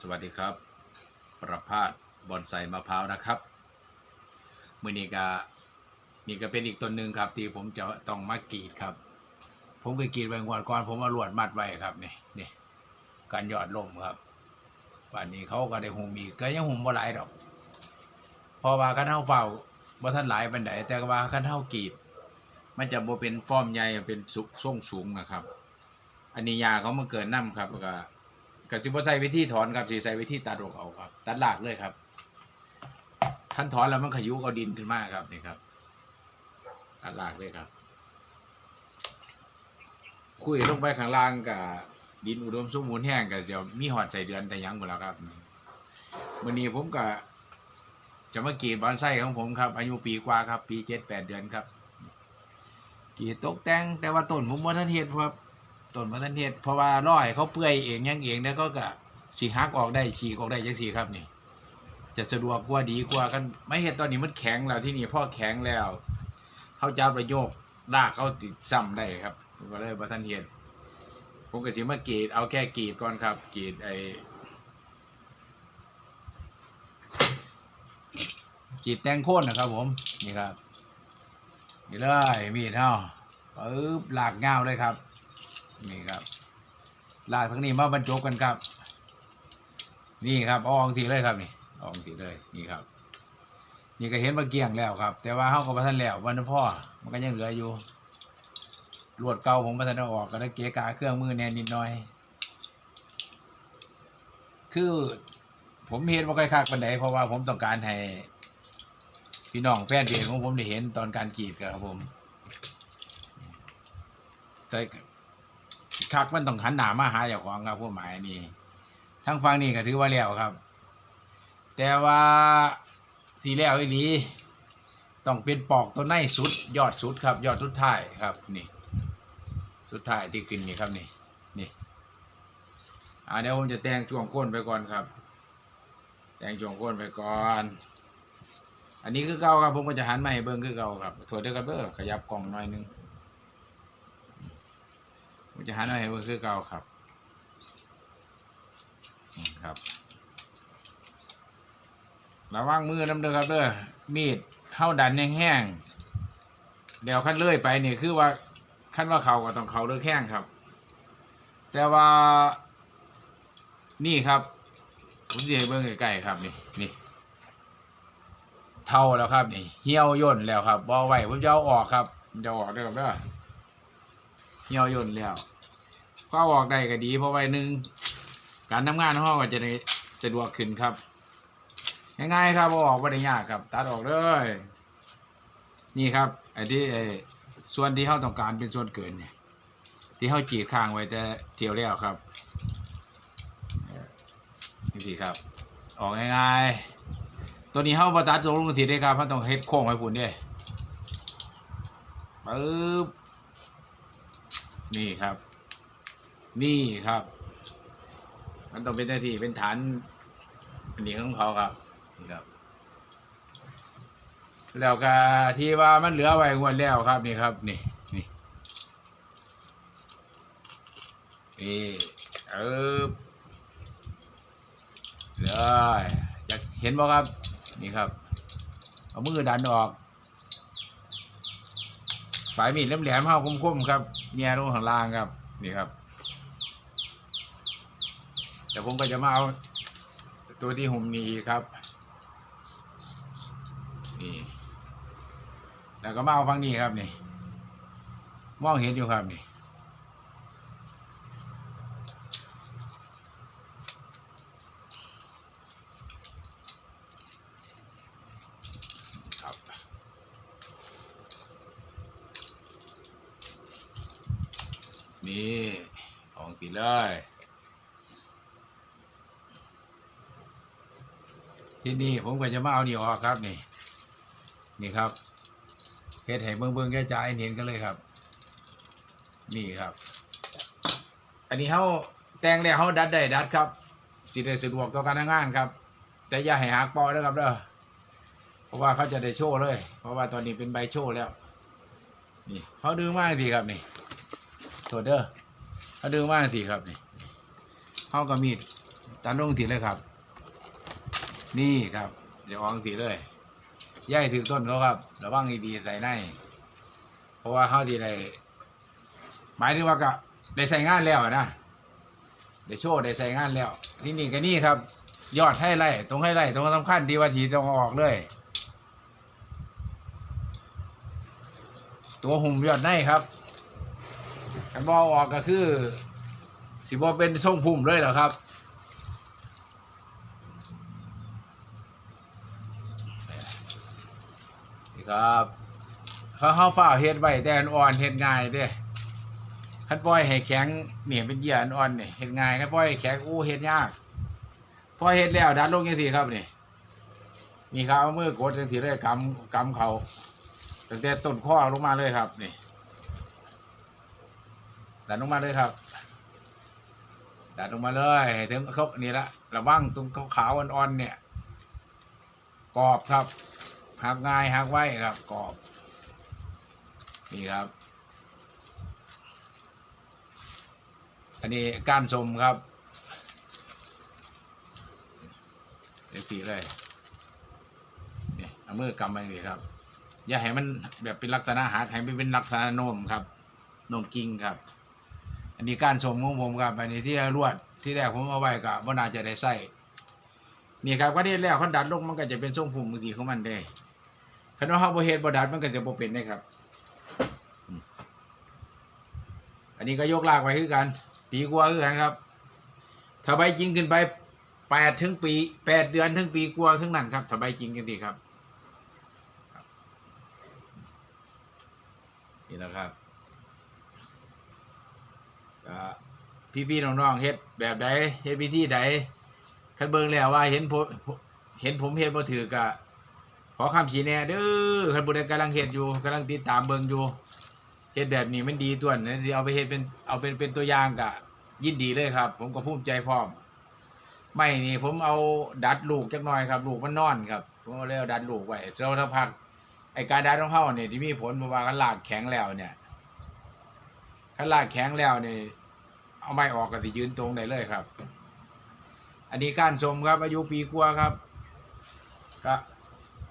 สวัสดีครับ ประพาสบอนไซมะพร้าวนะครับมือนี้ก็นี่ก็เป็นอีกต้นหนึ่งครับ ที่ผมจะต้องมากรีดครับ ผมเคยกรีดไว้ก่อนก่อน ผมมาลวดมัดไว้ครับนี่นี่การยอดลมครับป่านนี้เขาก็ได้หุมอีกก็ยังหุมบ่หลายดอกพราะว่าคันเท้าเฝ้าบ่ทันหลายปานใดแต่ว่าคันเท้ากรีด มันจะบ่เป็นฟอร์มใหญ่เป็นสุทรงสูงนะครับ อันนี้ยาเขามาเกิดน้ำครับก็ ก็สิบ่ใส่วิธีถอนครับสิใส่วิธีตัดออกเอาครับ ตัดหลากเลยครับท่านถอนแล้วมันขยุกเอาดินขึ้นมาครับนี่ครับตัดหลากเลยครับ คุยลงไปข้างล่างกับดินอุดมสมบูรณ์แห้งก็จะมีหอดใส่เดือนแต่ยังหมดแล้วครับวันนี้ผมก็จะมากีดบอนไส้ของผมครับ อายุปีกว่าครับ ปีเจ็ดแปดเดือนครับกีดตกแต่งแต่ว่าต้นผมว่าท่านเฮ็ดครับ ต้นมะทันเทศเพราะว่าร้อยเขาเปื่อยเองยังเองแล้วก็กะสีหักออกได้ฉีกออกได้จังสีครับนี่ จะสะดวกกว่าดีกว่ากันไม่เห็นตอนนี้มันแข็งแล้วที่นี่พ่อแข็งแล้วเขาจะประโยคลากเขาติดซ้ำได้ครับก็เลยมะทันเทศผมก็สิมากรีดเอาแค่กรีดก่อนครับกรีดไอ้กรีดแตงโค่นนะครับ ผมนี่ครับนี่เลยมีดเท่าปึ๊บหลากเงาเลยครับ นี่ครับลากทั้งนี้มาบรรจบกันครับ นี่ครับเอาออกทีเลยครับนี่อออกทีเลยนี่ครับ นี่ก็เห็นมาเกี่ยงแล้วครับ แต่ว่าเขาก็มาทันแล้ววันพ่อมันก็ยังเหลืออยู่ลวดเก่าผมมาทันเอาออกก็ได้เกะกาเครื่องมือแน่นนิดหน่อย คือผมเห็นว่าค่อยคักปันไดเพราะว่าผมต้องการให้พี่น้องแฟนเพจของผมได้เห็นตอนการกรีดครับผมใส่ คักมันต้องหันหนามาหาเจ้าของครับผู้หมายนี่ทั้งฟังนี่ก็ถือว่าแล้วครับ แต่ว่าทีแล้วอีหลีต้องเป็นปอกตัวในสุด ยอดสุดครับ ยอดสุดท้ายครับนี่สุดท้ายที่ขึ้นนี่ครับนี่นี่อ่าเดี๋ยวผมจะแต่งช่วงก้นไปก่อนครับ แต่งช่วงก้นไปก่อน อันนี้คือเก่าครับผมก็จะหันมาให้เบิ้งคือเก่าครับถวดเด้อครับเด้อขยับกล่องหน่อยนึง จะหันมาให้เบิ่งคือเก่าครับครับระวังมือน้ำเด้อครับเด้อมีดเท่าดันแห้งๆเดี๋ยวขั้นเลื่อยไปเนี่ยคือว่าขั้นว่าเขาก็ต้องเขาเลือกแห้งครับ แต่ว่านี่ครับผมจะให้เบิ่งใกล้ๆครับนี่นี่เท่าแล้วครับนี่เหี่ยวย่นแล้วครับบอไว้ผมจะเอาออกครับจะอออกเด้อครับเด้อเหี่ยวย่นแล้ว ก็ออกได้ก็ดี เพราะว่าหนึ่งการทำงานของก็จะได้สะดวกขึ้นครับ ง่ายๆครับอออกไม่ได้ยากครับ ตัดออกเลยนี่ครับไอ้ที่ไอ้ส่วนที่เขาต้องการเป็นส่วนเกินเนี่ย ที่เขาจีดข้างไว้แต่เที่ยวแล้วครับนี่สิครับ ออกง่ายๆ ตัวนี้เขาบตัดตรงลงทีได้ครับเขาต้องเฮ็ดโค้งไว้พุ่นด้ปึ๊บนี่ครับ นี่ครับ มันต้องเป็นหน้าที่เป็นฐานอันนี้ของเขาครับนี่ครับ แล้วก็ที่ว่ามันเหลือไว้งวดแล้วครับนี่ครับนี่นี่นี่เออเลยอยากเห็นบ่ครับ นี่ครับ เอามือดันออกฝายมีดแหลมๆเฮาคมๆครับแง่ลงข้างล่างครับ นี่ครับ เดี๋ยวผมก็จะมาเอาตัวที่หุ่มนี้ครับ นี่ แล้วก็มาเอาฟังนี้ครับนี่ มองเห็นอยู่ครับนี่นี่ ของสีเลย ที่นี่ผมก็จะมาเอานี่ออกครับนี่ นี่ครับเฮ็ดให้เบิ่งเบิ่งแก่ใจเห็นกันเลยครับ นี่ครับ อันนี้เขาแต่งแล้วเขาดัดได้ดัดครับสิได้สะดวกต่อการทำงานครับ แต่อย่าให้หักปอเด้อครับเด้อเพราะว่าเขาจะได้โชว์เลย เพราะว่าตอนนี้เป็นใบโชว์แล้ว นี่เขาดึงมากทีครับนี่โทษเด้อเขาดึงมากสิครับนี่เขาก็มีดตัดลงสีเลยครับ นี่ครับ เดี๋ยวอองสีเลยย่ายถือต้นเขาครับ ระวังดีๆใส่ใน เพราะว่าเขาทีได้หมายถึงว่าก็ได้ใส่งานแล้วนะได้โชว์ได้ใส่งานแล้วที่นี่ก็นี่ครับ ยอดให้ไล่ตรงให้ไล่ตรงสำคัญดีว่าทีตรงเอาออกเลย ตัวหุ่มยอดในครับกันบอออกก็คือ สิบอเป็นทรงพุ่มเลยเหรอครับ ครับเขาเขาฝ้าเฮ็ดไว้แต่อันอ่อนเฮ็ดง่ายเด้คันปล่อยให้แข็งเนี่ยเป็นเหยื่ออันอ่อนเนี่ยเฮ็ดง่ายคันปล่อยให้แข็งอู้เฮ็ดยากพอเฮ็ดแล้วดันลงจังซี่ครับนี่นี่ครับเอามือกดจังซี่เลยกำกำเขาตั้งแต่ต้นข้อลงมาเลยครับนี่ดันลงมาเลยครับดันลงมาเลยถึงเขานี่ละระวังตรงขาวๆอ่อนๆเนี่ยกรอบครับ หักง่ายหักไว้ครับกรอบ นี่ครับ อันนี้ก้านชมครับเสีเลยนี่เอามือกำไปสิครับ อย่าให้มันแบบเป็นลักษณะหักให้มันเป็นลักษณะโน้มครับโน้มกิ่งครับ อันนี้การชมของผมครับอันนี้ที่รวดที่แรกผมเอาไว้กับว่าน่าจะได้ใส่นี่ครับก็ได้แล้วเขาดัดลงมันก็จะเป็นทรงผมสีของมันได้ คันว่าเขาบ่เฮ็ดบ่ดัดมันก็จะบ่เป็นได้ครับ อันนี้ก็ยกลากไว้คือกันปีกว่าคือกันครับ ถ้าใบจริงขึ้นไปแปดถึงปีแปดเดือนถึงปีกว่าถึงนั่นครับถ้าใบจริงกันดีครับครับนี่นะครับพี่ๆน้องๆเฮ็ดแบบใดเฮ็ดวิธีใดคันเบิ่งแล้วว่าเห็นผมเห็นผมเฮ็ดบ่ถือก็ ขอคำชี้แนะเด้อคันผู้ใดกำลังเฮ็ดอยู่กำลังติดตามเบิ่งอยู่เฮ็ดแบบนี้มันดีตัวนะสิเอาไปเฮ็ดเป็นเอาเป็นเป็นตัวอย่างก็ยินดีเลยครับ ผมก็ภูมิใจพร้อม ไม่นี่ผมเอาดัดลูกจักหน่อยครับ ลูกมันนอนครับผมเลยเอาดัดลูกไว้แล้วถ้าพักไอ้การดัดของเฮาเนี่ยที่มีผลเพราะว่ากันลากแข็งแล้วเนี่ยถ้าลากแข็งแล้วเนี่ยเอาไม้ออกก็สิยืนตรงได้เลยครับ อันนี้ก้านสมครับ อายุปีกว่าครับก็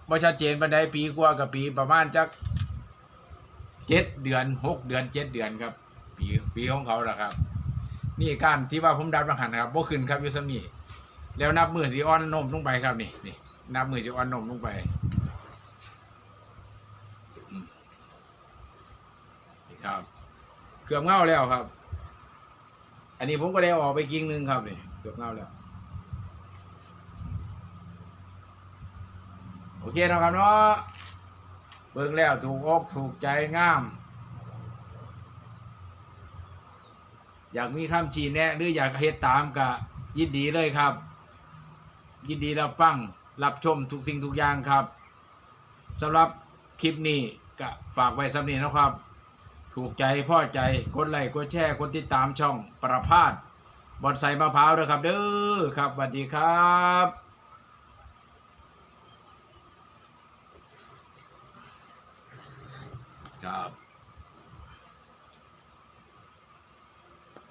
บ่ชัดเจนบันไดปีกว่ากับปีประมาณจักเจ็ดเดือนหกเดือนเจ็ดเดือนครับ ปีปีของเขาแหละครับ นี่กานที่ว่าผมดัดบังหันครับบ่ขึ้นครับยูซามีแล้วนับมือสีอ่อนนมลงไปครับนี่นี่นับมือสีอ่อนนมลงไปนี่ครับเกือบเง่าแล้วครับ อันนี้ผมก็ได้ออกไปกิ่งหนึ่งครับนี่เกือบเง่าแล้ว โอเคนะครับเนาะเบิ่งแล้วถูกอกถูกใจงาม อยากมีคำชี้แนะหรืออยากเฮ็ดตามก็ยินดีเลยครับ ยินดีรับฟังรับชมทุกสิ่งทุกอย่างครับสำหรับคลิปนี้ก็ฝากไว้สำนีนะครับ ถูกใจพ่อใจกดไลค์กดแชร์กดติดตามช่องประพาสบอนไซมะพร้าวด้วยครับเด้อครับสวัสดีครับ ครับ